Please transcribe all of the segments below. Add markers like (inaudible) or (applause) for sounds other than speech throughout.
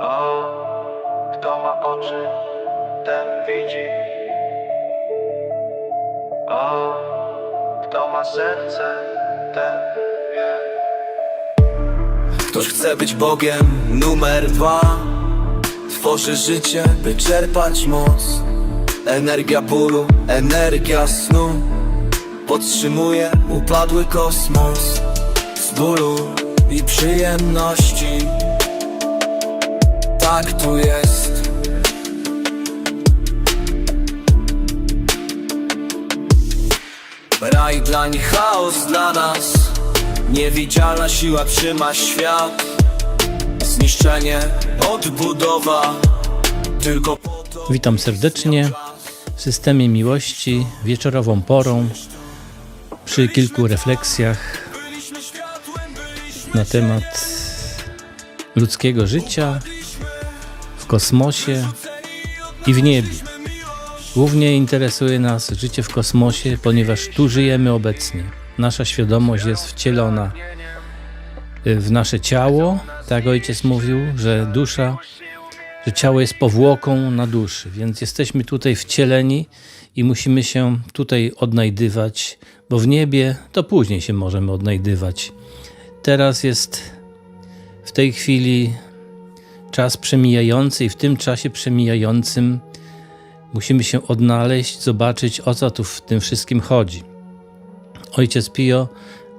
O, kto ma oczy, ten widzi. O, kto ma serce, ten wie. Ktoś chce być Bogiem numer dwa Tworzy życie, by czerpać moc Energia bólu, energia snu Podtrzymuje upadły kosmos Z bólu i przyjemności Tak tu jest. Raj dla nich, chaos dla nas. Niewidzialna siła trzyma świat. Zniszczenie, odbudowa. Tylko po to Witam serdecznie w systemie miłości wieczorową porą przy kilku refleksjach na temat ludzkiego życia kosmosie i w niebie. Głównie interesuje nas życie w kosmosie, ponieważ tu żyjemy obecnie. Nasza świadomość jest wcielona w nasze ciało, tak ojciec mówił, że dusza że ciało jest powłoką na duszy, więc jesteśmy tutaj wcieleni i musimy się tutaj odnajdywać, bo w niebie to później się możemy odnajdywać. Teraz jest w tej chwili czas przemijający i w tym czasie przemijającym musimy się odnaleźć, zobaczyć o co tu w tym wszystkim chodzi. Ojciec Pio,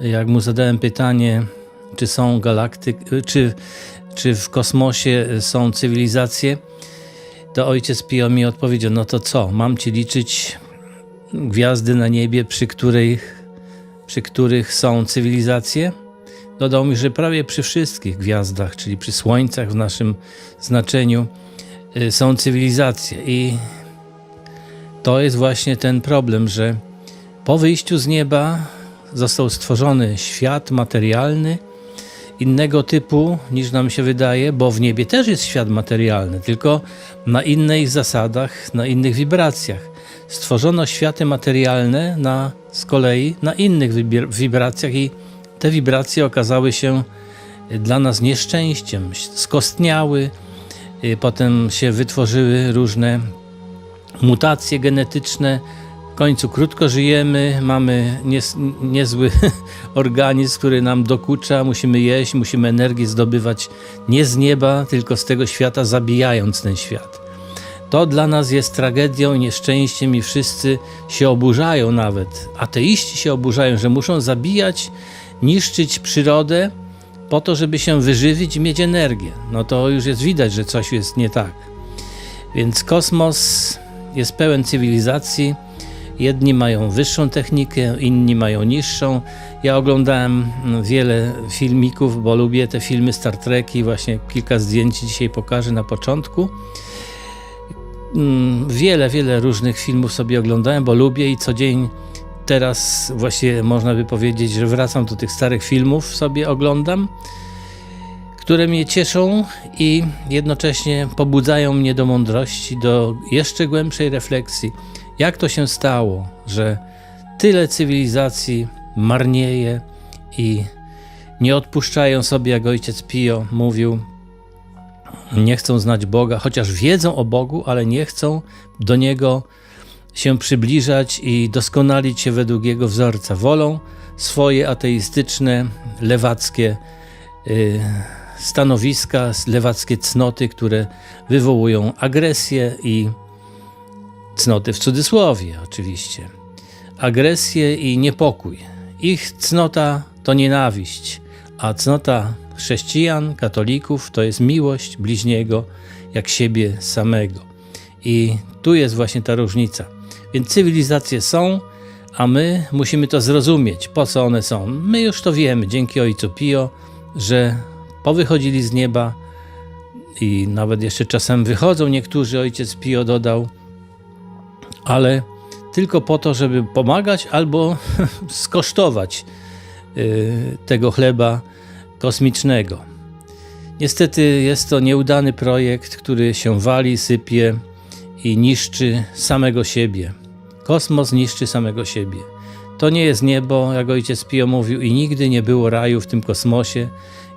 jak mu zadałem pytanie, czy są galaktyk, czy czy w kosmosie są cywilizacje, to ojciec Pio mi odpowiedział, no to co, mam ci liczyć gwiazdy na niebie, przy których, przy których są cywilizacje? Dodał mi, że prawie przy wszystkich gwiazdach, czyli przy słońcach w naszym znaczeniu, y, są cywilizacje. I to jest właśnie ten problem, że po wyjściu z nieba został stworzony świat materialny, innego typu niż nam się wydaje, bo w niebie też jest świat materialny, tylko na innych zasadach, na innych wibracjach. Stworzono światy materialne na, z kolei na innych wibracjach i te wibracje okazały się dla nas nieszczęściem, skostniały, y, potem się wytworzyły różne mutacje genetyczne, w końcu krótko żyjemy, mamy nies, niezły (laughs) organizm, który nam dokucza, musimy jeść, musimy energię zdobywać nie z nieba, tylko z tego świata, zabijając ten świat. To dla nas jest tragedią i nieszczęściem i wszyscy się oburzają nawet. Ateiści się oburzają, że muszą zabijać, niszczyć przyrodę po to, żeby się wyżywić i mieć energię. No to już jest widać, że coś jest nie tak. Więc kosmos jest pełen cywilizacji, Jedni mają wyższą technikę, inni mają niższą. Ja oglądałem wiele filmików, bo lubię te filmy Star Trek i właśnie kilka zdjęć dzisiaj pokażę na początku. Mm, wiele, wiele różnych filmów sobie oglądałem, bo lubię i co dzień teraz właśnie można by powiedzieć, że wracam do tych starych filmów, sobie oglądam, które mnie cieszą i jednocześnie pobudzają mnie do mądrości, do jeszcze głębszej refleksji. Jak to się stało, że tyle cywilizacji marnieje i nie odpuszczają sobie, jak ojciec Pio mówił, nie chcą znać Boga, chociaż wiedzą o Bogu, ale nie chcą do Niego się przybliżać i doskonalić się według Jego wzorca. Wolą swoje ateistyczne, lewackie y, stanowiska, lewackie cnoty, które wywołują agresję i Cnoty w cudzysłowie, oczywiście. Agresję i niepokój. Ich cnota to nienawiść, a cnota chrześcijan, katolików to jest miłość bliźniego jak siebie samego. I tu jest właśnie ta różnica. Więc cywilizacje są, a my musimy to zrozumieć, po co one są. My już to wiemy dzięki Ojcu Pio, że powychodzili z nieba i nawet jeszcze czasem wychodzą niektórzy, Ojciec Pio dodał, ale tylko po to, żeby pomagać albo (laughs) skosztować y, tego chleba kosmicznego. Niestety jest to nieudany projekt, który się wali, sypie i niszczy samego siebie. Kosmos niszczy samego siebie. To nie jest niebo, jak ojciec Pio mówił, i nigdy nie było raju w tym kosmosie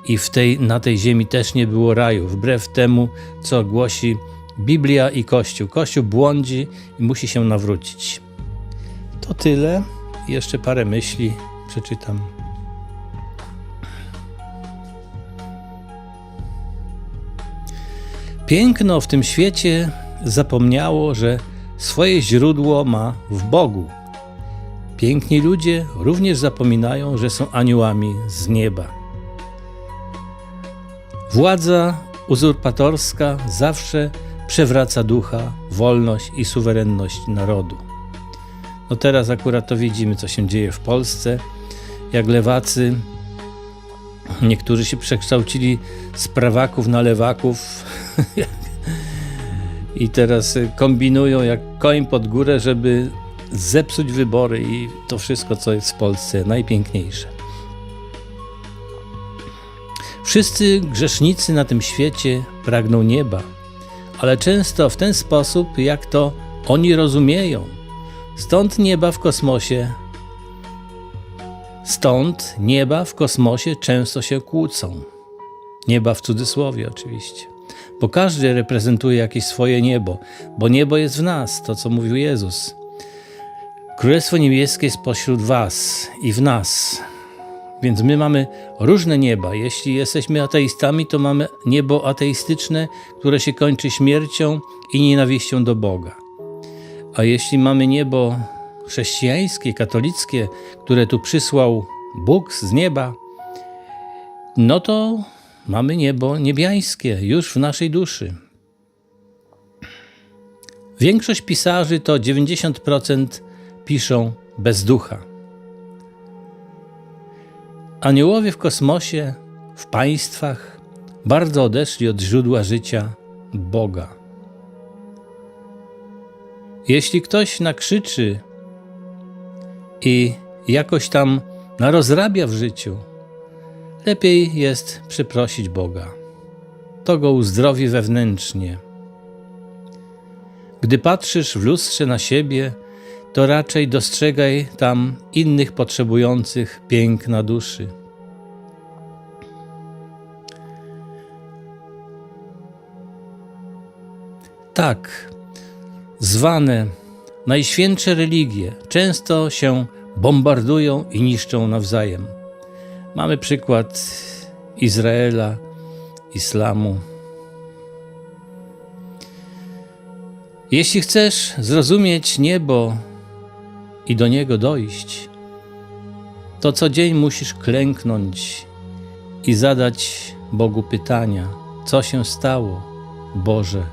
i w tej, na tej ziemi też nie było raju, wbrew temu, co głosi Biblia i Kościół. Kościół błądzi i musi się nawrócić. To tyle. Jeszcze parę myśli przeczytam. Piękno w tym świecie zapomniało, że swoje źródło ma w Bogu. Piękni ludzie również zapominają, że są aniołami z nieba. Władza uzurpatorska zawsze przewraca ducha, wolność i suwerenność narodu. No teraz akurat to widzimy, co się dzieje w Polsce, jak lewacy, niektórzy się przekształcili z prawaków na lewaków (laughs) i teraz kombinują jak koń pod górę, żeby zepsuć wybory i to wszystko, co jest w Polsce najpiękniejsze. Wszyscy grzesznicy na tym świecie pragną nieba, ale często w ten sposób, jak to oni rozumieją. Stąd nieba w kosmosie. Stąd nieba w kosmosie często się kłócą. Nieba w cudzysłowie oczywiście. Bo każdy reprezentuje jakieś swoje niebo, bo niebo jest w nas, to co mówił Jezus. Królestwo niebieskie jest pośród was i w nas. Więc my mamy różne nieba. Jeśli jesteśmy ateistami, to mamy niebo ateistyczne, które się kończy śmiercią i nienawiścią do Boga. A jeśli mamy niebo chrześcijańskie, katolickie, które tu przysłał Bóg z nieba, no to mamy niebo niebiańskie już w naszej duszy. Większość pisarzy to 90% piszą bez ducha. Aniołowie w kosmosie, w państwach bardzo odeszli od źródła życia Boga. Jeśli ktoś nakrzyczy i jakoś tam narozrabia w życiu, lepiej jest przeprosić Boga. To go uzdrowi wewnętrznie. Gdy patrzysz w lustrze na siebie, to raczej dostrzegaj tam innych potrzebujących piękna duszy. Tak, zwane najświętsze religie często się bombardują i niszczą nawzajem. Mamy przykład Izraela, islamu. Jeśli chcesz zrozumieć niebo i do niego dojść, to co dzień musisz klęknąć i zadać Bogu pytania: co się stało, Boże,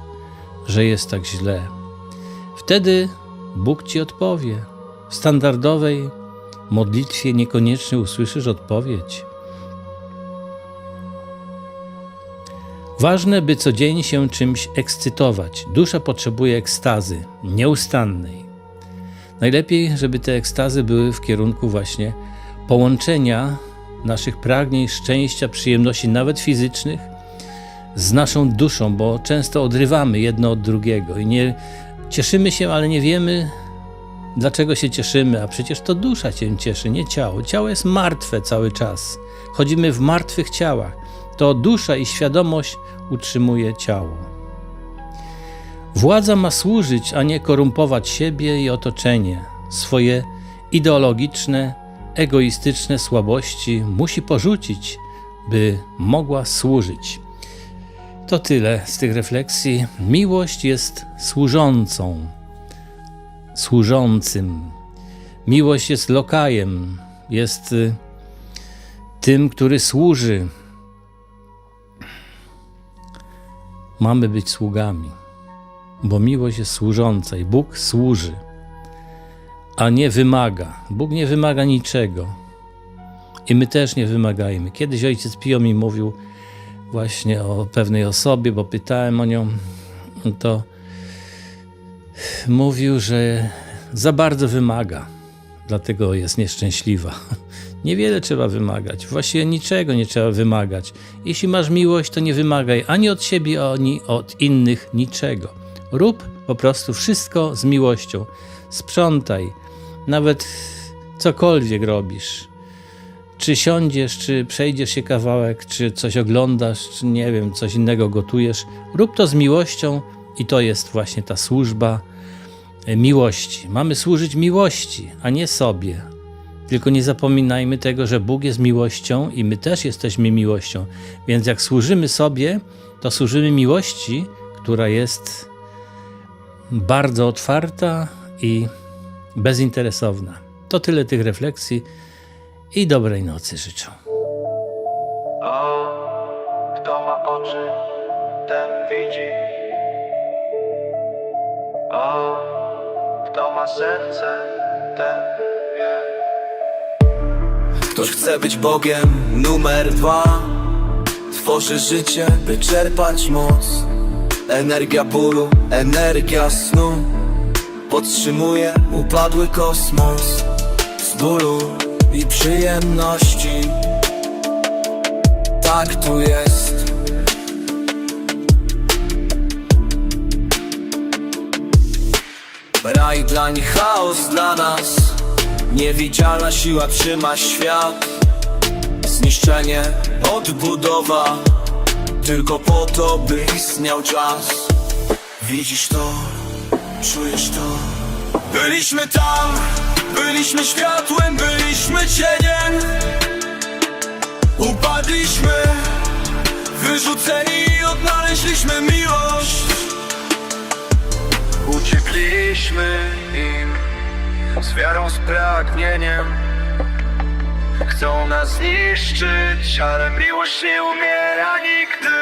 że jest tak źle? Wtedy Bóg ci odpowie. W standardowej modlitwie niekoniecznie usłyszysz odpowiedź. Ważne, by co dzień się czymś ekscytować. Dusza potrzebuje ekstazy nieustannej. Najlepiej, żeby te ekstazy były w kierunku właśnie połączenia naszych pragnień, szczęścia, przyjemności, nawet fizycznych, z naszą duszą, bo często odrywamy jedno od drugiego i nie cieszymy się, ale nie wiemy, dlaczego się cieszymy, a przecież to dusza cię cieszy, nie ciało. Ciało jest martwe cały czas. Chodzimy w martwych ciałach. To dusza i świadomość utrzymuje ciało. Władza ma służyć, a nie korumpować siebie i otoczenie. Swoje ideologiczne, egoistyczne słabości musi porzucić, by mogła służyć. To tyle z tych refleksji. Miłość jest służącą, służącym. Miłość jest lokajem, jest y, tym, który służy. Mamy być sługami, bo miłość jest służąca i Bóg służy, a nie wymaga. Bóg nie wymaga niczego. I my też nie wymagajmy. Kiedyś ojciec Pio mi mówił właśnie o pewnej osobie, bo pytałem o nią, to mówił, że za bardzo wymaga, dlatego jest nieszczęśliwa. (laughs) Niewiele trzeba wymagać, właściwie niczego nie trzeba wymagać. Jeśli masz miłość, to nie wymagaj ani od siebie, ani od innych niczego. Rób po prostu wszystko z miłością. Sprzątaj, nawet cokolwiek robisz. Czy siądziesz, czy przejdziesz się kawałek, czy coś oglądasz, czy nie wiem, coś innego gotujesz, rób to z miłością i to jest właśnie ta służba e, miłości. Mamy służyć miłości, a nie sobie. Tylko nie zapominajmy tego, że Bóg jest miłością i my też jesteśmy miłością. Więc jak służymy sobie, to służymy miłości, która jest bardzo otwarta i bezinteresowna. To tyle tych refleksji i dobrej nocy życzę. O, kto ma oczy, ten widzi. O, kto ma serce, ten wie. Ktoś chce być Bogiem numer dwa. Tworzy życie, by czerpać moc. Energia bólu, energia snu. Podtrzymuje upadły kosmos Z bólu i przyjemności. Tak tu jest Raj dla nich, chaos dla nas. Niewidzialna siła trzyma świat. Zniszczenie, odbudowa. Tylko po to, by istniał czas. Widzisz to, czujesz to. Byliśmy tam, byliśmy światłem, byliśmy cieniem. Upadliśmy, wyrzuceni i odnaleźliśmy miłość Uciekliśmy im z wiarą, z pragnieniem. Chcą nas zniszczyć, ale miłość nie umiera nigdy.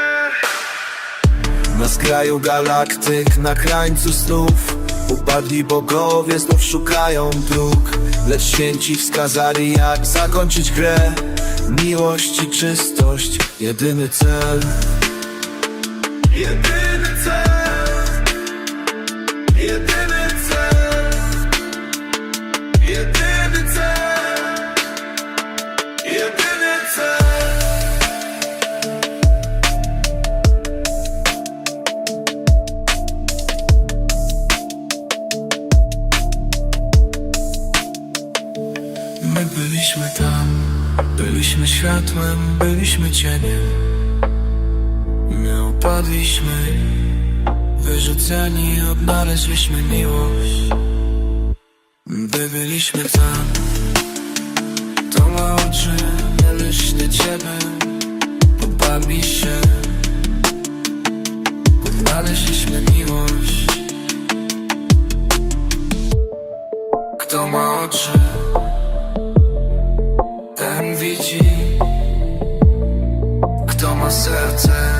Na skraju galaktyk, na krańcu snów. Upadli bogowie, znów szukają dróg. Lecz święci wskazali jak zakończyć grę. Miłość i czystość, jedyny cel. Jedyny cel. Jedyny tam. Byliśmy światłem, byliśmy cieniem. My upadliśmy Wyrzuceni, odnaleźliśmy miłość. Gdy byliśmy tam To ma oczy myślę ciebie. Pobawli się Odnaleźliśmy miłość. Kto ma oczy? serce